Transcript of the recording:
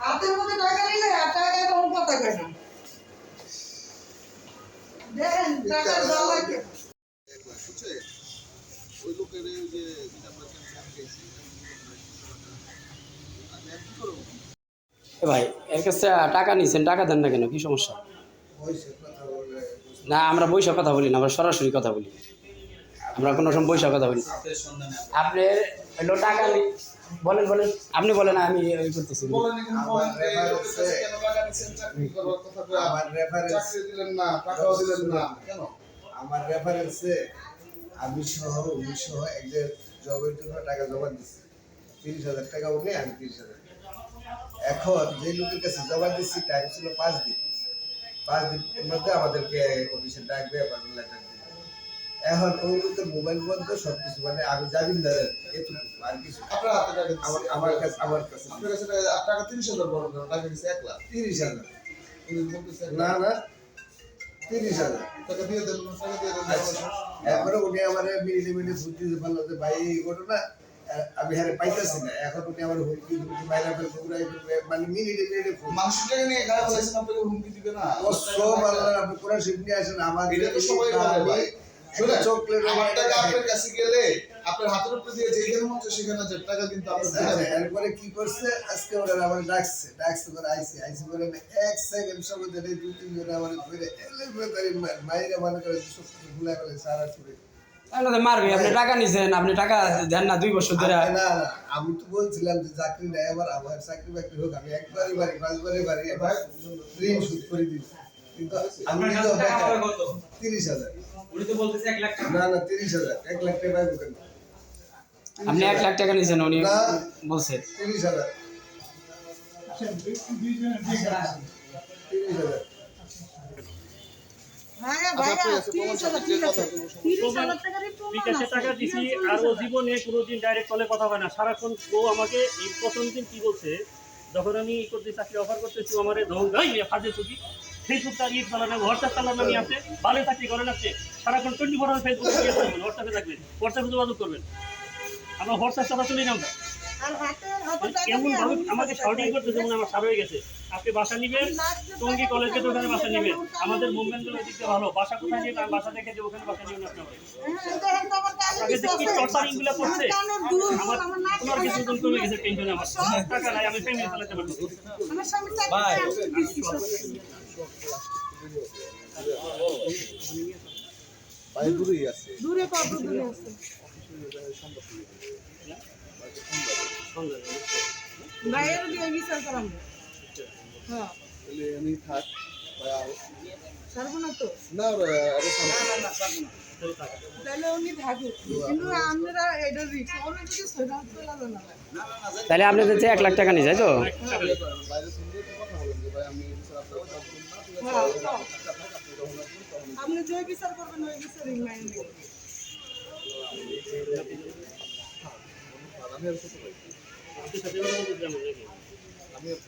হাতের মধ্যে টাকা নিলে আর টাকা কোনো কথা কয় দেখেন টাকার দাম লাগে এক লাখ, বুঝছে? ওই লোকের যে আমরা ক্যান্সার খেয়েছি, আমি আর কি করব? এ ভাই এর কাছে টাকা নিছেন টাকা দেন না কেন? কি সমস্যা? না আমরা বৈশাখ কথা বলি না আমরা সরাসরি কথা বলি। আমরা কোনো সময় বৈশা কথা বলি। আপনি হলো টাকা নি- বলেন বলেন। আপনি বলেন আমি ওই করতেছি। আমার রেফারেন্সে আমি সহ উনি সহ একজন জবের জন্য টাকা জমা দিচ্ছি তিরিশ হাজার টাকা উনি আমি তিরিশ হাজার টাকা। এখন যে লোকের কাছে জমা দিচ্ছি টাইম ছিল পাঁচ দিন। পাঁচ দিনের মধ্যে আমাদেরকে অফিসে ডাকবে অ্যাপয়েন্টমেন্ট লেটার দিবে। এখন ওই লোকের মোবাইল বন্ধ সব কিছু মানে আমি জামিনদার এটুকু আর কিছু আপনার হাতে টাকা আমার আমার কাছে আমার কাছে। আপনার কাছে টাকা- তিরিশ হাজার বড় না, টাকা দিচ্ছে এক লাখ। তিরিশ হাজার। না না তিরিশ হাজার। টাকা দিয়ে দেন, টাকা দিয়ে দেন। আচ্ছা। এরপরে উনি আমার মিনিটে মিনিটে ফুট পারল যে ভাই এই ঘটনা আমি হারে পাইতেছি না। এখন উনি আমার হুমকি হুমকি মাইরা ফেলবে উড়াই ফেলবে মানে মিনিটে মিনিটে ফোন নিয়ে গায়ে বলেছেন আপনাকে হুমকি দিবে না। সব আল্লাহ আপনি কোরআন শরীফ নিয়ে আসেন আমার এটা তো সবাই বলে ভাই। চকলেট টাকা আপনার কাছে গেলে আপনার হাতের উপরে দিয়ে যেখানে মন সেখানে যে টাকা কিন্তু আপনার দিয়ে কি করছে? আজকে ওরা আমার ডাকছে ডাকছে করে আইসি আইসি করে আমি এক সেকেন্ড সময় ধরে দুই তিন জনে আমার ধরে এলে তারি মাইরা মনে করে সব ভুলে গেলে সারা ছুড়ে তাহলে তো মারবি আপনি টাকা নিছেন আপনি টাকা দেন না দুই বছর ধরে। আমি- না না আমি তো বলছিলাম যে চাকরি নাই আমার আমার চাকরি বাকরি হোক আমি একবারই বাড়ি পাঁচবারই বাড়ি এবার ঋণ শোধ করে দিচ্ছি। তিরিশ হাজার। না না তিরিশ হাজার। এক লাখ টাকা আপনি এক লাখ টাকা নিছেন উনি না। বলছে। তিরিশ হাজার। তিরিশ হাজার। ভাইয়া ভাইয়া তিরিশ হাজার ঠিক আছে তিরিশ হাজার টাকারই প্রমাণ বিকাশে টাকা দিছি আর ও জীবনে কোনোদিন ডাইরেক্ট কলে কথা হয় না। সারাক্ষণ ও আমাকে এই প্রথম দিন কি বলছে যখন আমি করতে চাকরি অফার করতেছি ও আমার গাই ফাঁদে চুকি ফেসবুক চালিয়ে চালানো হোয়াটসঅ্যাপ চালানো নিয়ে আছে ভালো চাকরি করেন আছে সারাক্ষণ টোয়েন্টি ফোর আওয়ার ফেসবুক হোয়াটসঅ্যাপে থাকবেন হোয়াটসঅ্যাপে যোগাযোগ করবেন। আমরা হোয়াটসঅ্যাপ চালা চলি না আমরা এমন ভাবে আমি আমাকে শর্টিং করতে যেমন আমার সার হয়ে গেছে। আপনি বাসা নিবেন টঙ্গি কলেজ গেটে ওখানে বাসা নিবেন। আমাদের মুভমেন্টগুলো ভালো। বাসা কোথায় আমি বাসা দেখে যে ওখানে বাসা নিবেন দূরে কত দূরে আছে? বাইরে দিয়ে বিচার করাম হ্যাঁ। আমি থাক না তো? না তাহলে উনি থাকুক। কিন্তু আমরা এটা রিক্স অনেক কিছু সেটা চলে না। তাহলে আপনাদের যে এক লাখ টাকা নিয়ে যায় তো? হ্যাঁ, আপনি আপনি যে বিচার করবেন ওই বিচারই মাইনে নেবেন আর আমি আর যেমন নাকি? আমি আর